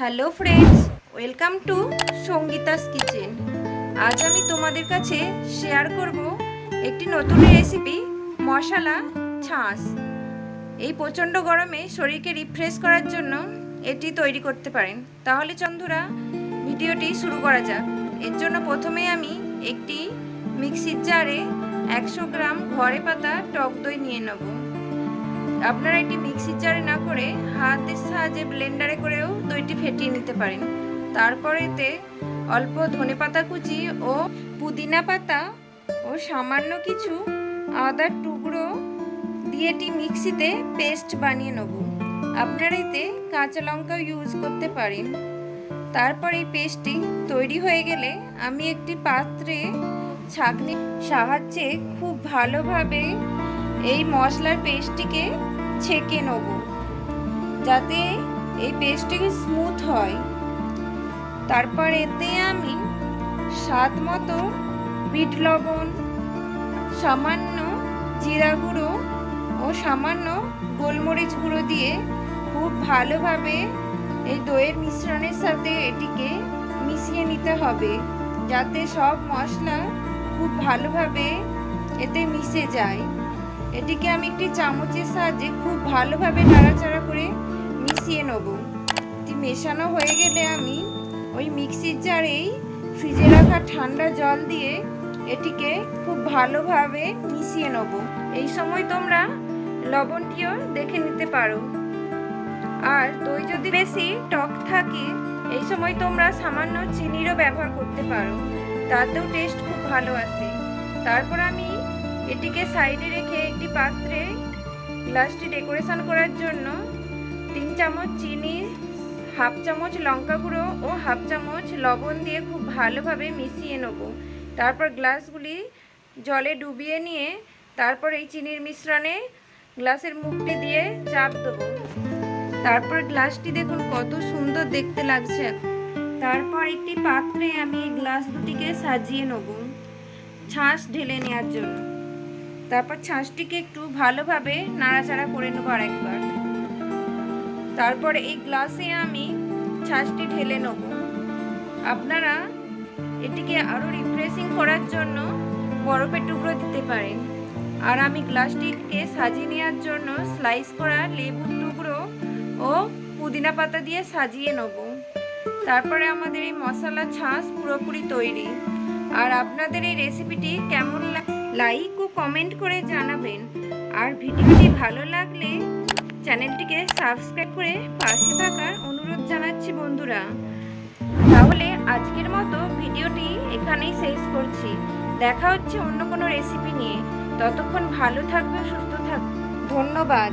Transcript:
Hello friends, welcome to Sangeeta's kitchen. আজ আমি তোমাদের কাছে শেয়ার করব একটি নতুন রেসিপি, মশলা ছাঁচ। এই প্রচণ্ড গরমে শরীরকে রিফ্রেশ করার জন্য এটি তৈরি করতে পারেন। তাহলে চন্ধুরা, ভিডিওটি শুরু করা যাক। এর জন্য প্রথমে আমি একটি মিক্সির জারে একশো গ্রাম ঘরে পাতা টক দই নিয়ে নেব। আপনারা এটি মিক্সির জারে সাহায্যে ব্লেন্ডারে করেও দইটি ফেটিয়ে নিতে পারেন। তারপরে এতে অল্প ধনে পাতা কুচি ও পুদিনা পাতা ও সামান্য কিছু আদার টুকরো দিয়ে এটি মিক্সিতে পেস্ট বানিয়ে নেব। আপনারা এতে কাঁচা লঙ্কাও ইউজ করতে পারেন। তারপর এই পেস্টটি তৈরি হয়ে গেলে আমি একটি পাত্রে ছাঁকনির সাহায্যে খুব ভালোভাবে এই মশলার পেস্টটিকে ছেঁকে নেব। যাতে এই পেস্টটি স্মুথ হয়। তারপর এতে আমি স্বাদ মতো বিট লবণ, সামান্য জিরা গুঁড়ো ও সামান্য গোলমরিচ গুঁড়ো দিয়ে খুব ভালোভাবে এই দইয়ের মিশ্রণের সাথে এটিকে মিশিয়ে নিতে হবে, যাতে সব মশলা খুব ভালোভাবে এতে মিশে যায়। এটিকে আমি একটি চামচের সাহায্যে খুব ভালোভাবে নাড়াচাড়া মিশিয়ে নেব। মেশানো হয়ে গেলে আমি ওই মিক্সির জারেই ফ্রিজে রাখা ঠান্ডা জল দিয়ে এটিকে খুব ভালোভাবে মিশিয়ে নেব। এই সময় তোমরা লবণটিও দেখে নিতে পারো। আর দই যদি বেশি টক থাকে, এই সময় তোমরা সামান্য চিনিরও ব্যবহার করতে পারো। তাতেও টেস্ট খুব ভালো আসে। তারপর আমি এটিকে সাইডে রেখে একটি পাত্রে গ্লাসটি ডেকোরেশন করার জন্য চামচ চিনি, হাফ চামচ লঙ্কা গুঁড়ো ও হাফ চামচ লবণ দিয়ে খুব ভালোভাবে মিশিয়ে নেব। তারপর গ্লাসগুলি জলে ডুবিয়ে নিয়ে তারপর এই চিনির মিশ্রণে গ্লাসের মুখটি দিয়ে চাপ দেবো। তারপর গ্লাসটি দেখুন কত সুন্দর দেখতে লাগছে। তারপর একটি পাত্রে আমি এই গ্লাস দুটিকে সাজিয়ে নেব ছাঁচ ঢেলে নেওয়ার জন্য। তারপর ছাঁচটিকে একটু ভালোভাবে নাড়াচাড়া করে নেব আরেকবার। তারপর এই গ্লাসে আমি ছাঁচটি ঢেলে নেব। আপনারা এটিকে আরও রিফ্রেশিং করার জন্য বরফের টুকরো দিতে পারেন। আর আমি গ্লাসটিকে সাজিয়ে নেওয়ার জন্য স্লাইস করা লেবুর টুকরো ও পুদিনা পাতা দিয়ে সাজিয়ে নেব। তারপরে আমাদের এই মশলা ছাঁচ পুরোপুরি তৈরি। আর আপনাদের এই রেসিপিটি কেমন লাইক ও কমেন্ট করে জানাবেন। আর ভিডিওটি ভালো লাগলে চ্যানেলটিকে সাবস্ক্রাইব করে পাশে থাকার অনুরোধ জানাচ্ছি বন্ধুরা। তাহলে আজকের মতো ভিডিওটি এখানেই শেষ করছি। দেখা হচ্ছে অন্য কোনো রেসিপি নিয়ে। ততক্ষণ ভালো থাকবে সুস্থ থাক ধন্যবাদ।